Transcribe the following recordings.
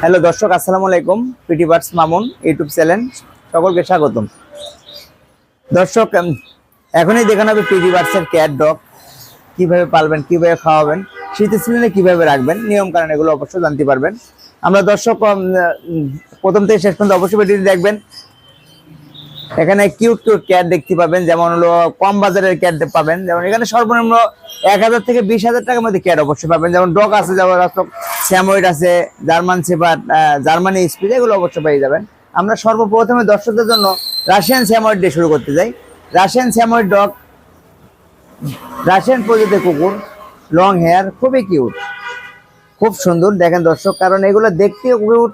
Hello দর্শক, আসসালামু আলাইকুম। PT birds Mamun YouTube channel সকলকে স্বাগতম। দর্শক এখনই দেখানো হবে পিটি বার্ডসের ক্যাট ডগ কীভাবে পালবেন, কীভাবে খাওয়াবেন শীতের সিজনে কীভাবে রাখবেন, নিয়ম কারণ এগুলো অবশ্যই জানতে পারবেন। আমরা দর্শক প্রথম থেকে শেষ পর্যন্ত অবশ্যই ভিডিওটি দেখবেন। এখানে কিউট কিউট ক্যাট দেখতে পাবেন, যেমন হলো কম বাজারের ক্যাট পাবেন। যেমন এখানে সর্বনিম্ন এক হাজার থেকে বিশ হাজার টাকার মধ্যে ক্যাট অবশ্যই পাবেন। যেমন ডগ আছে, যেমন স্যামোয়েড আছে, জার্মান সেপার জার্মানি স্পিড এগুলো অবশ্যই পেয়ে যাবেন। আমরা সর্বপ্রথমে দর্শকদের জন্য রাশিয়ান স্যামোয়েড দিয়ে শুরু করতে যাই। রাশিয়ান স্যামোয়েড ডগ রাশিয়ান প্রজাতির কুকুর লং হেয়ার খুবই কিউট খুব সুন্দর, দেখেন দর্শক, কারণ এগুলো দেখতেও কিউট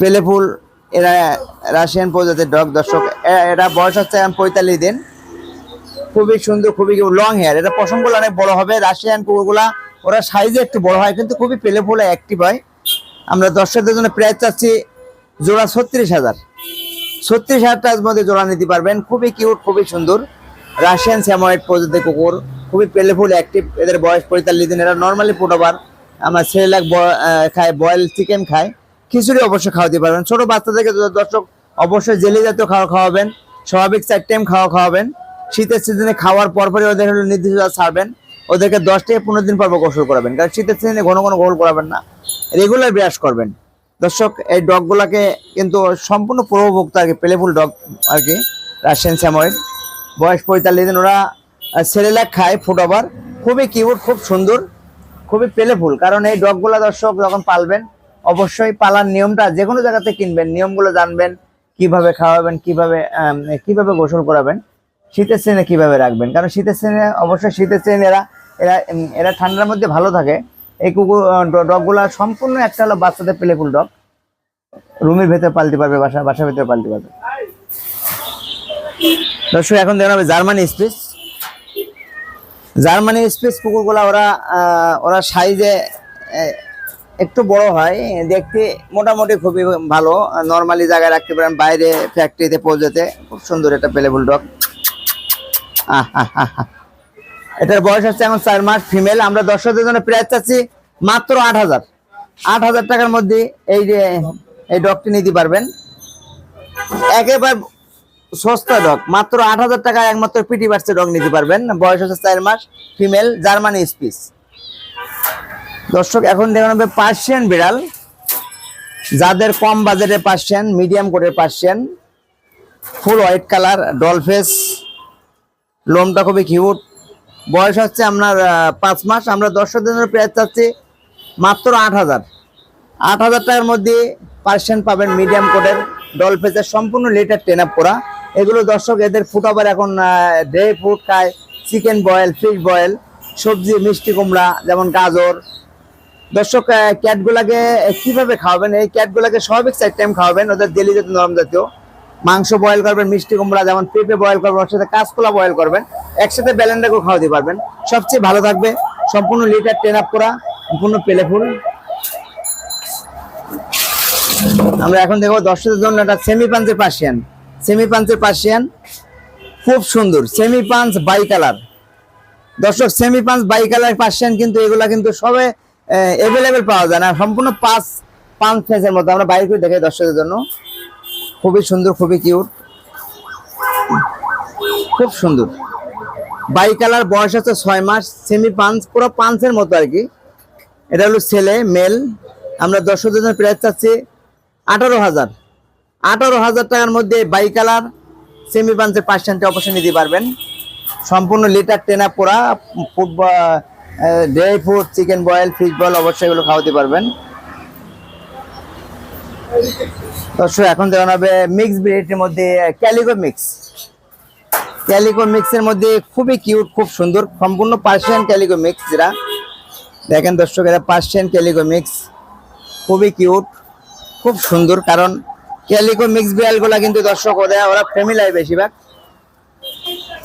পেলেফুল এরা রাশিয়ান প্রজাতির ডগ, দর্শক। এটা বয়স হচ্ছে পঁয়তাল্লিশ দিন। খুবই সুন্দর, খুবই লং হেয়ার এটা পশমগুলো অনেক বড় হবে। রাশিয়ান কুকুরগুলা, ওরা সাইজে একটু বড় হয়, কিন্তু খুবই পেলেফুল অ্যাক্টিভ হয়। আমরা দর্শকদের জন্য প্রায় চাচ্ছি জোড়া ছত্রিশ হাজার। ছত্রিশ হাজার টাকার মধ্যে জোড়া নিতে পারবেন। খুবই কিউট খুবই সুন্দর। রাশিয়ান স্যাময়েড প্রজাতির কুকুর, খুবই পেলেফুল অ্যাক্টিভ এদের বয়স পঁয়তাল্লিশ দিন। এরা নর্মালি ফুটবার আমরা সেরেলাক খায় বয়েল চিকেন খায়। খিচুড়ি অবশ্যই খাওয়াতে পারবেন। ছোট বাচ্চাদেরকে দর্শক অবশ্যই জেলি জাতীয় খাওয়া খাওয়াবেন, স্বাভাবিক চার টাইম খাওয়া খাওয়াবেন। শীতের সিজনে খাওয়ার পরপরই ওদের হলো নির্দিষ্ট ছাড়বেন, ওদেরকে দশ থেকে পনেরো দিন পর গোসল করাবেন। কারণ শীতের সিজনে ঘন ঘন গোসল করাবেন না রেগুলার ব্রাশ করবেন। দর্শক, এই ডগগুলাকে কিন্তু সম্পূর্ণ প্রভুভক্ত আর কি, প্লেফুল ডগ আর কি, রাশিয়ান স্যাময়েড। বয়স পঁয়তাল্লিশ দিন, ওরা সেরেলাক খায় ফুট ওভার খুবই কিউট খুব সুন্দর, খুবই প্লেফুল। কারণ এই ডগগুলা দর্শক যখন পালবেন অবশ্যই পালার নিয়মটা যে কোনো জায়গাতে কিনবেন, নিয়মগুলো জানবেন, কীভাবে খাওয়াবেন, কীভাবে কীভাবে গোসল করাবেন, শীতের সিজনে কীভাবে রাখবেন, কারণ শীতের সিজনে অবশ্যই শীতের সিজনে এরা এরা এরা ঠান্ডার মধ্যে ভালো থাকে। এই কুকুর ডগগুলা সম্পূর্ণ একটা হলো বাচ্চাদের প্লেফুল ডগ রুমের ভেতরে পালতে পারবে, বাসা, বাসার ভেতরে পালতে পারবে। দর্শক, এখন দেখুন হবে জার্মানি স্পিচ। জার্মানি স্পিচ কুকুরগুলা ওরা ওরা সাইজে একটু বড় হয়, দেখতে মোটামুটি খুবই ভালো। নর্মালি জায়গায় রাখতে পারেন, বাইরে ফ্যাক্টরিতে পৌঁছাতে। খুব সুন্দর একটা প্লেবুল ডগ এটার বয়স হচ্ছে এখন চার মাস ফিমেল আমরা দর্শকদের জন্য প্রাইস চাচ্ছি মাত্র আট হাজার। আট হাজার টাকার মধ্যে এই যে, এই ডগটি নিতে পারবেন। একেবারে সস্তা ডগ মাত্র আট হাজার টাকা একমাত্র পিটি বার্সের ডগ নিতে পারবেন। বয়স হচ্ছে চার মাস ফিমেল জার্মানি স্পিস দর্শক, এখন দেখুন হবে পার্সিয়ান বিড়াল। যাদের কম বাজেটে পার্সিয়ান মিডিয়াম কোটের Persian full white colour doll face লোমটা খুবই কিউট বয়স হচ্ছে আপনার পাঁচ মাস। আমরা দর্শকদের জন্য প্রায় চাচ্ছি মাত্র আট হাজার। আট হাজার টাকার মধ্যে পার্সেন্ট পাবেন মিডিয়াম কোটের ডলফেসের সম্পূর্ণ লিটার টেন আপ করা এগুলো দর্শক, এদের ফুট আবার এখন ড্রাই ফুড খায়। চিকেন বয়েল ফিশ বয়েল সবজি, মিষ্টি কুমড়া, যেমন গাজর দর্শক ক্যাটগুলাকে কীভাবে খাওয়াবেন? এই ক্যাটগুলাকে স্বাভাবিক চার টাইম খাওয়াবেন, ওদের ডেলি জাতীয় নরম জাতীয় মাংস বয়েল করবেন, মিষ্টি কুমড়া, যেমন পেঁপে বয়েল করবেন, ওর সাথে কাঁচকলা বয়েল করবেন, একসাথে ব্যালেন্ডাকেও খাওয়াতে পারবেন। সবচেয়ে ভালো থাকবে সম্পূর্ণ লিটার টেন আপ করা, সম্পূর্ণ পেলে ফুল। আমরা এখন দেখব দর্শকদের জন্য একটা সেমি পাঞ্চের পার্সিয়ান সেমি পাঞ্চের পার্সিয়ান খুব সুন্দর সেমি পাঞ্চ বাই কালার দর্শক semi punch by colour Persian কিন্তু এগুলা কিন্তু সবে অ্যাভেলেবেল পাওয়া যায় না। সম্পূর্ণ পাঁচ পাঁচ ফেসের মতো আমরা বাইরে করে দেখাই দর্শকদের জন্য। খুবই সুন্দর, খুবই কিউট খুব সুন্দর। বাই কালার, বয়স হচ্ছে ছয় মাস সেমি পাঞ্চ পুরো পাঞ্চের মতো আর কি। এটা হলো ছেলে মেল আমরা দর্শকদের জন্য প্রাইস চাচ্ছি আঠারো হাজার। আঠারো হাজার টাকার মধ্যে বাই কালার সেমি পাঞ্চের পার্সেন্টে অবশ্যই নিতে পারবেন। সম্পূর্ণ লিটার টেনা পোড়া dry food chicken boil, fish boil অবশ্যই এগুলো খাওয়াতে পারবেন। দর্শক, এখন দেওয়া হবে মিক্স ব্রিডের মধ্যে ক্যালিকো মিক্স ক্যালিকো মিক্সের মধ্যে খুবই কিউট খুব সুন্দর, সম্পূর্ণ পার্সিয়ান ক্যালিকো মিক্স যেটা। দেখেন দর্শক, এটা পার্সিয়ান ক্যালিকো মিক্স খুবই কিউট খুব সুন্দর, কারণ ক্যালিকো মিক্স বিড়ালগুলা কিন্তু দর্শক, ওদের, ওরা ফ্যামিলাই বেশিরভাগ।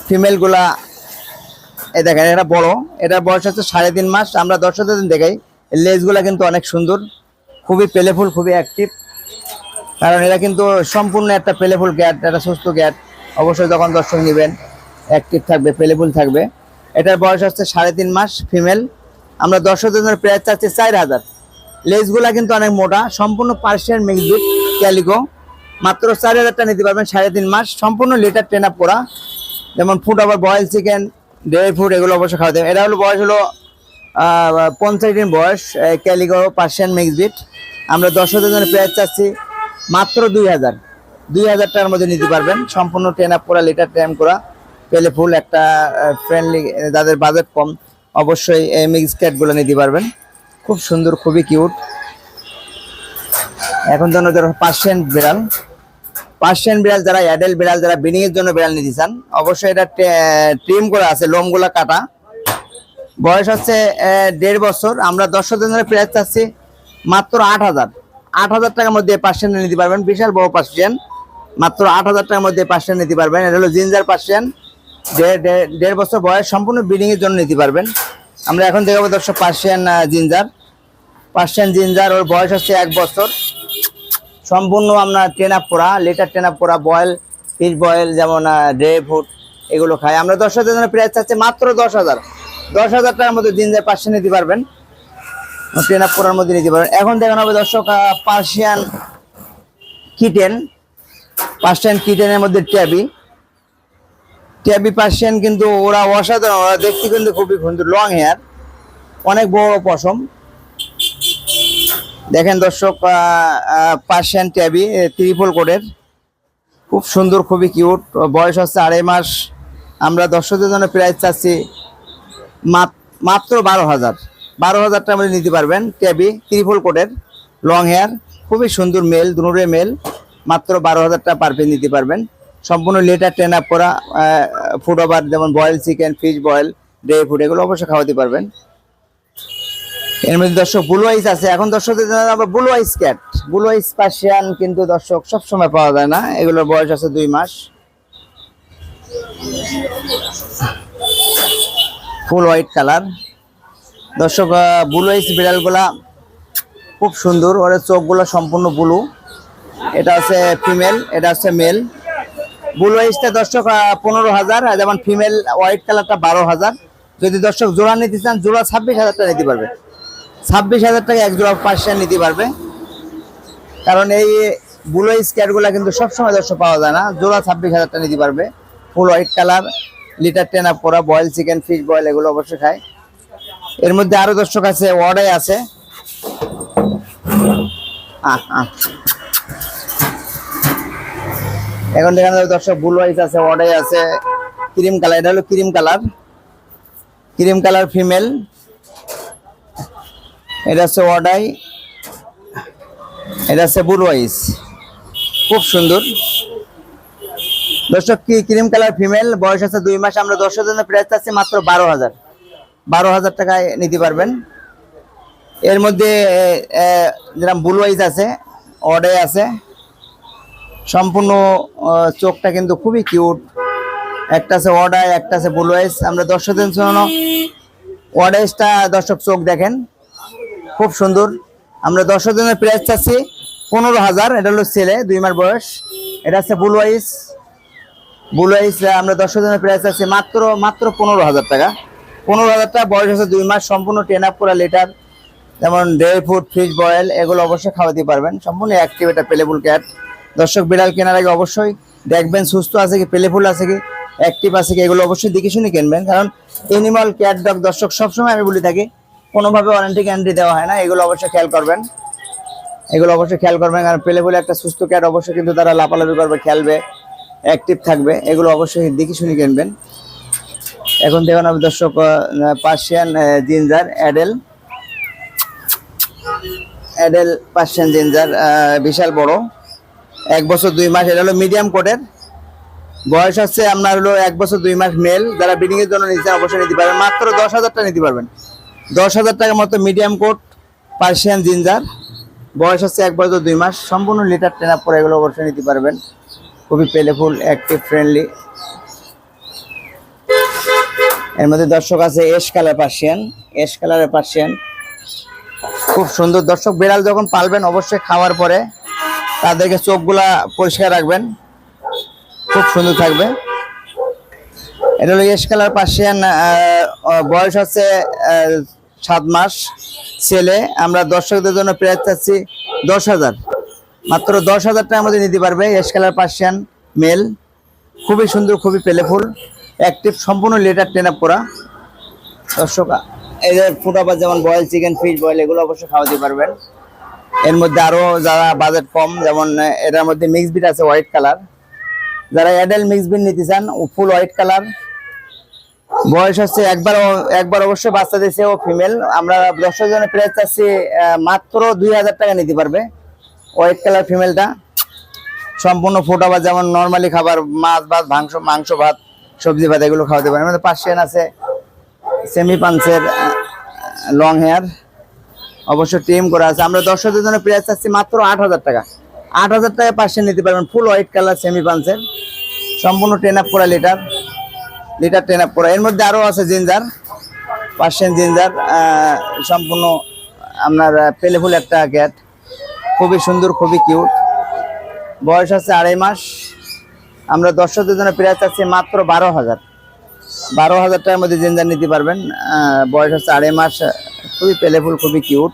ফিমেলগুলা এই দেখেন, এটা বড়। এটার বয়স হচ্ছে সাড়ে তিন মাস। আমরা দর্শকদের দেখাই। এর লেজগুলা কিন্তু অনেক সুন্দর। খুবই পেলেফুল খুবই অ্যাক্টিভ কারণ এরা কিন্তু সম্পূর্ণ একটা পেলেফুল গ্যাট একটা সুস্থ গ্যাট অবশ্যই যখন দর্শক নেবেন অ্যাক্টিভ থাকবে পেলেফুল থাকবে। এটার বয়স হচ্ছে সাড়ে তিন মাস ফিমেল আমরা দর্শকদের জন্য প্রায় চাচ্ছি চার হাজার। লেজগুলা কিন্তু অনেক মোটা, সম্পূর্ণ পার্সিয়ান মিক্সড ক্যালিকো মাত্র চার হাজার টাকা নিতে পারবেন সাড়ে তিন মাস। সম্পূর্ণ লিটার ট্রেন আপ করা। যেমন ফুড আবার বয়েল চিকেন ড্রাই ফুড এগুলো অবশ্যই খাওয়াতে হবে এটা হলো বয়স হলো পঞ্চাশ দিন বয়স ক্যালিকো পার্সিয়ান মিক্সড আমরা দর্শকদের জন্য প্রায় চাচ্ছি মাত্র দুই হাজার। দুই হাজার টাকার মধ্যে নিতে পারবেন। সম্পূর্ণ ট্রেন আপ করা, লিটার ট্রেন করা। পেলে ফুল একটা ফ্রেন্ডলি যাদের বাজেট কম, অবশ্যই এই মিক্স ক্যাটগুলো নিতে পারবেন। খুব সুন্দর, খুবই কিউট এখন জন্য যারা পার্সিয়ান বিড়াল। পার্সিয়ান বিড়াল যারা অ্যাডেল বিড়াল যারা বিনিং এর জন্য বিড়াল নিতে চান, অবশ্যই এটা ট্রিম করা আছে, লোমগুলো কাটা। বয়স হচ্ছে দেড় বছর। আমরা দর্শকদের জন্য প্রাইস চাচ্ছি মাত্র আট হাজার। আট হাজার টাকার মধ্যে পার্সিয়ান নিতে পারবেন। বিশাল বড় পার্সিয়ান মাত্র আট হাজার টাকার মধ্যে পার্সিয়ান নিতে পারবেন। এটা হলো জিঞ্জার পার্সিয়ান দেড় বছর বয়স, সম্পূর্ণ ব্রিডিং এর জন্য নিতে পারবেন। আমরা এখন দেখাবো দর্শক পার্সিয়ান জিঞ্জার পার্সিয়ান জিঞ্জার ওর বয়স হচ্ছে এক বছর। সম্পূর্ণ ট্রেন আপ করা লেটার আপ করা বয়েল, ফিশ বয়েল, যেমন ড্রাই ফ্রুট এগুলো খাই। আমরা দশ হাজার জন্য প্রাইস চাচ্ছি মাত্র দশ হাজার। দশ হাজার টাকার মধ্যে দিন যায় পার্সিয়ান নিতে পারবেন। ট্রেন আপ করার মধ্যে নিতে পারবেন। এখন দেখানো হবে দর্শক পার্সিয়ান কিটেন পার্সিয়ান কিটেনের মধ্যে ট্যাবি ট্যাবি পার্সিয়ান কিন্তু ওরা অসাধারণ, ওরা দেখতে কিন্তু খুবই সুন্দর লং হেয়ার অনেক বড় পশম। দেখেন দর্শক পার্সিয়ান ট্যাবি ত্রিপল কোডের খুব সুন্দর, খুবই কিউট বয়স হচ্ছে আড়াই মাস। আমরা দর্শকদের জন্য প্রাইস চাচ্ছি মাত- মাত্র বারো হাজার। বারো হাজার টাকা নিতে পারবেন ট্যাবি ত্রিপল কোডের লং হেয়ার খুবই সুন্দর মেল দুনুরে মেল মাত্র বারো হাজার টাকা পার নিতে পারবেন। সম্পূর্ণ লেটার ট্রেন আপ করা ফুড ওভার, যেমন boil chicken fish boil dry food এগুলো অবশ্যই খাওয়াতে পারবেন। এর মধ্যে দর্শক ব্লু আইস আছে। এখন দর্শকদের আবার blue eyes cat blue eyes Persian কিন্তু দর্শক সব সময় পাওয়া যায় না। এগুলোর বয়স আছে দুই মাস। ফুল হোয়াইট কালার দর্শক ব্লু আইস বিড়ালগুলা খুব সুন্দর। ওর চোখগুলো সম্পূর্ণ ব্লু এটা হচ্ছে ফিমেল এটা হচ্ছে মেল ব্লু আইসটা দর্শক পনেরো হাজার যেমন ফিমেল হোয়াইট কালারটা বারো হাজার। যদি দর্শক জোড়া নিতে চান, জোড়া ছাব্বিশ হাজার টাকা নিতে পারবে। ছাব্বিশ হাজার টাকা এক জোড়া পার্সিয়ান নিতে পারবে। কারণ এই ব্লু স্ক্যাটগুলো কিন্তু সবসময় দর্শক পাওয়া যায় না। জোড়া ছাব্বিশ হাজার টাকা নিতে পারবে। Full white colour litter train up করা বয়েল চিকেন ফিশ বয়েল এগুলো অবশ্যই খায়। এর মধ্যে আরও দর্শক আছে ওয়ার্ডাই আছে। এখন দেখানো যাবে দর্শক ব্লু আইস আছে ওয়ার্ডাই আছে। ক্রিম কালার এটা হলো cream colour cream colour female এটা হচ্ছে ওয়াডাই, এটা হচ্ছে ব্লু আইস খুব সুন্দর। দর্শক, কি ক্রিম কালার ফিমেল? বয়স আছে দুই মাস, আমরা দর্শকের জন্য প্রাইস আছে মাত্র বারো হাজার। বারো হাজার টাকায় নিতে পারবেন। এর মধ্যে যেরকম ব্লু আইস আছে অডাই আছে, সম্পূর্ণ চোখটা কিন্তু খুবই কিউট একটা আছে অডাই একটা আছে ব্লু আমরা দর্শকদের জন্য অডাইসটা দর্শক চোখ দেখেন। খুব সুন্দর। আমরা দর্শক জনের প্রাইস চাচ্ছি পনেরো হাজার। এটা হলো ছেলে, দুই মাস বয়স। এটা হচ্ছে ব্লু আইস ব্লু আইস আমরা দর্শক জনের প্রাইস চাচ্ছি মাত্র মাত্র পনেরো হাজার টাকা। পনেরো হাজার টাকা বয়স আছে দুই মাস, সম্পূর্ণ টেন আপ করা লিটার যেমন ড্রাই ফ্রুট ফিশ বয়েল এগুলো অবশ্যই খাওয়াতে পারবেন। সম্পূর্ণ অ্যাক্টিভ এটা পেলেবুল ক্যাট দর্শক, বিড়াল কেনার আগে অবশ্যই দেখবেন সুস্থ আছে কি পেলেফুল আছে কি অ্যাক্টিভ আছে কি, এগুলো অবশ্যই দেখে শুনে কিনবেন। কারণ এনিমাল ক্যাট ডগ দর্শক সবসময় আমি বলে থাকি কোনোভাবে ওয়ারেন্টি গ্যারান্টি দেওয়া হয় না, এগুলো অবশ্যই খেয়াল করবেন। এগুলো অবশ্যই খেয়াল করবেন কারণ পেলে বলে একটা সুস্থ ক্যাট অবশ্যই কিন্তু তারা লাপালাপি করবে, খেলবে অ্যাক্টিভ থাকবে, এগুলো অবশ্যই দেখে শুনে কিনবেন। এখন দেখুন আমি দর্শক Persian ginger adult adult Persian ginger বিশাল বড়। এক বছর দুই মাস, এটা হলো মিডিয়াম কোটের বয়স হচ্ছে আপনার হলো এক বছর দুই মাস মেল যারা ব্রিডিং এর জন্য নিতে অবশ্যই নিতে পারবেন। মাত্র দশ হাজারটা নিতে পারবেন। দশ হাজার টাকার মতো মিডিয়াম কোট, পার্সিয়ান জিঞ্জার। বয়স হচ্ছে এক বছর দুই মাস। সম্পূর্ণ লিটার ট্রেন আপ করে এগুলো অবশ্যই নিতে পারবেন। খুবই পেলেফুল অ্যাক্টিভ ফ্রেন্ডলি এর মধ্যে দর্শক আছে এস কালার পার্সিয়ান। এস কালারের পার্সিয়ান। খুব সুন্দর। দর্শক, বিড়াল যখন পালবেন অবশ্যই খাওয়ার পরে তাদেরকে চোখগুলা পরিষ্কার রাখবেন। খুব সুন্দর থাকবে। এটা হলো এস কালার পার্সিয়ান বয়স হচ্ছে সাত মাস ছেলে। আমরা দর্শকদের জন্য প্রায় চাচ্ছি দশ হাজার। মাত্র দশ হাজার টাকার মধ্যে নিতে পারবে এস কালার পার্সিয়ান মেল খুবই সুন্দর, খুবই পেলেফুল অ্যাক্টিভ সম্পূর্ণ লেটার টেন আপ করা দর্শক, এই যে ফুটাবাদ যেমন বয়েল চিকেন ফিশ বয়েল এগুলো অবশ্যই খাওয়াতে পারবেন। এর মধ্যে আরও যারা বাজেট কম, যেমন, এটার মধ্যে মিক্স বিট আছে হোয়াইট কালার যারা অ্যাডাল্ট মিক্স বিট নিতে চান ফুল হোয়াইট কালার বয়স হচ্ছে একবার একবার অবশ্যই বাচ্চা দিয়েছে ও ফিমেল আমরা দর্শক জনের প্রাইস চাচ্ছি মাত্র দুই হাজার টাকা নিতে পারবে। হোয়াইট কালার ফিমেলটা সম্পূর্ণ ফুটাবাদ যেমন নর্মালি খাবার, মাছ ভাত, মাংস মাংস ভাত, সবজি ভাত, এগুলো খাওয়াতে পারেন আমাদের পার্সিয়ান আছে সেমি পাঞ্চের লং হেয়ার অবশ্য টিম করা আছে। আমরা দর্শকদের জন্য প্রাইস চাচ্ছি মাত্র আট হাজার টাকা। আট হাজার টাকা পার্সেন্ট নিতে পারবেন ফুল হোয়াইট কালার সেমি পাঞ্চের সম্পূর্ণ টেন আপ করা লিটার লিটার টেন আপ করা। এর মধ্যে আরও আছে জিঞ্জার পার্সেন্ট জিঞ্জার সম্পূর্ণ আপনার পেলেফুল একটা গ্যাট। খুবই সুন্দর, খুবই কিউট। বয়স আছে আড়াই মাস। আমরা দর্শকদের জন্য প্রাইস চাচ্ছি মাত্র বারো হাজার। বারো হাজার টাকার মধ্যে জিঞ্জার নিতে পারবেন। বয়স হচ্ছে আড়াই মাস। খুবই পেলেফুল, খুবই কিউট।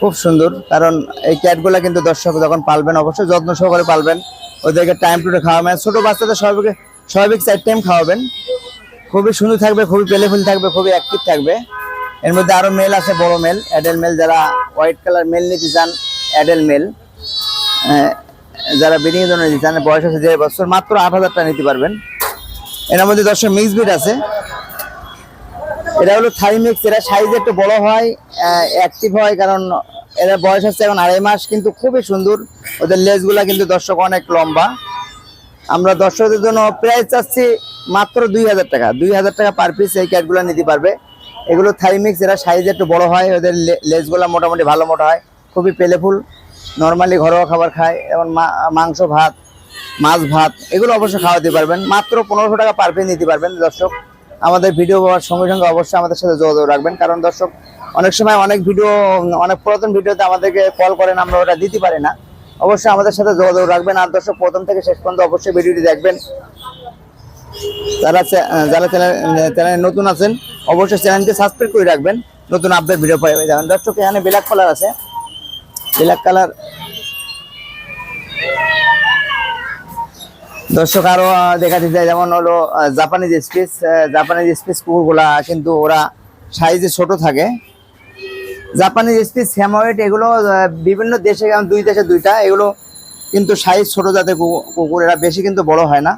খুব সুন্দর। কারণ এই ক্যাটগুলো কিন্তু দর্শক যখন পালবেন, অবশ্যই যত্ন সহকারে পালবেন। ওদেরকে টাইম টু খাওয়াবেন ছোটো বাচ্চাদের স্বাভাবিক স্বাভাবিক চার টাইম খাওয়াবেন। খুবই সুন্দর থাকবে, খুবই পেলেফুল থাকবে, খুবই অ্যাক্টিভ থাকবে। এর মধ্যে আরও মেল আছে, বড় মেল অ্যাডেল মেল যারা হোয়াইট কালার মেল নিতে চান অ্যাডেল মেল যারা এর জন্য নিতে চান, বয়স আছে দেড় বছর, মাত্র আট হাজার টাকা নিতে পারবেন। এর মধ্যে দর্শক মিক্স বিট আছে। এটা হলো থাই মিক্স এরা সাইজ একটু বড় হয় অ্যাক্টিভ হয়, কারণ এরা বয়স হচ্ছে এখন আড়াই মাস, কিন্তু খুবই সুন্দর। ওদের লেজগুলা কিন্তু দর্শক অনেক লম্বা। আমরা দর্শকদের জন্য প্রাইস চাচ্ছি মাত্র দুই হাজার টাকা। দুই হাজার টাকা পার পিস এই ক্যাটগুলো নিতে পারবে। এগুলো থাই মিক্স এরা সাইজ একটু বড় হয়, ওদের লেজগুলা মোটামুটি ভালো মোটা হয়, খুবই পেলেফুল নর্মালি ঘরোয়া খাবার খায় এবং মাংস ভাত, মাছ ভাত, এগুলো অবশ্যই খাওয়াতে পারবেন। মাত্র পনেরোশো টাকা পার পিস নিতে পারবেন দর্শক। আমাদের ভিডিও পাওয়ার সঙ্গে সঙ্গে অবশ্যই আমাদের সাথে যোগাযোগ রাখবেন, কারণ দর্শক অনেক সময় অনেক ভিডিও অনেক পুরাতন ভিডিওতে আমাদেরকে কল করেন, আমরা ওটা দিতে পারি না। অবশ্যই আমাদের সাথে যোগাযোগ রাখবেন। আর দর্শক প্রথম থেকে শেষ পর্যন্ত অবশ্যই ভিডিওটি দেখবেন। যারা যারা চ্যানেল নতুন আছেন অবশ্যই চ্যানেলটি সাবস্ক্রাইব করে রাখবেন। নতুন আপডেট ভিডিও পাই যাবেন দর্শক এখানে ব্ল্যাক কালার আছে। Black colour. দর্শক আরও আহ, দেখাতে চাই যেমন হলো জাপানিজ স্পিস জাপানিজ স্পিস কুকুরগুলা কিন্তু ওরা সাইজে ছোট থাকে। জাপানিজ স্পিস হ্যামোয়েট এগুলো বিভিন্ন দেশে দুই দেশে দুইটা, এগুলো কিন্তু সাইজ ছোট জাতের কুকুর এরা বেশি কিন্তু বড় হয় না।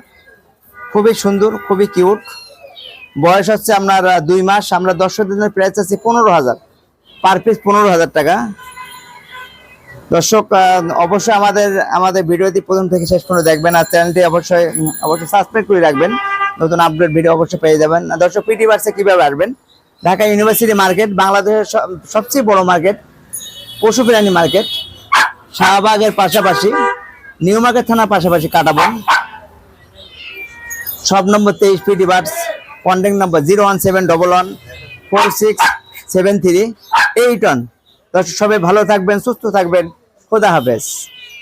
খুবই সুন্দর, খুবই কিউট বয়স হচ্ছে আপনার দুই মাস, আমরা দর্শক দিনের প্রাইস আছে পনেরো হাজার। পার পিস পনেরো হাজার টাকা। দর্শক অবশ্যই আমাদের আমাদের ভিডিওটি প্রথম থেকে শেষ পর্যন্ত দেখবেন আর চ্যানেলটি অবশ্যই অবশ্যই সাবস্ক্রাইব করে রাখবেন। নতুন আপডেট ভিডিও অবশ্যই পেয়ে যাবেন। দর্শক পিটি বার্সে কীভাবে আসবেন? ঢাকা ইউনিভার্সিটি মার্কেট, বাংলাদেশের সব- সবচেয়ে বড় মার্কেট, পশু প্রাণী মার্কেট। শাহবাগের পাশাপাশি, নিউ মার্কেট থানার পাশাপাশি কাটাবন। সব নম্বর তেইশ PT birds contact number zero one seven double one four six seven three eight one. সবাই ভালো থাকবেন, সুস্থ থাকবেন। খোদা হাফেজ।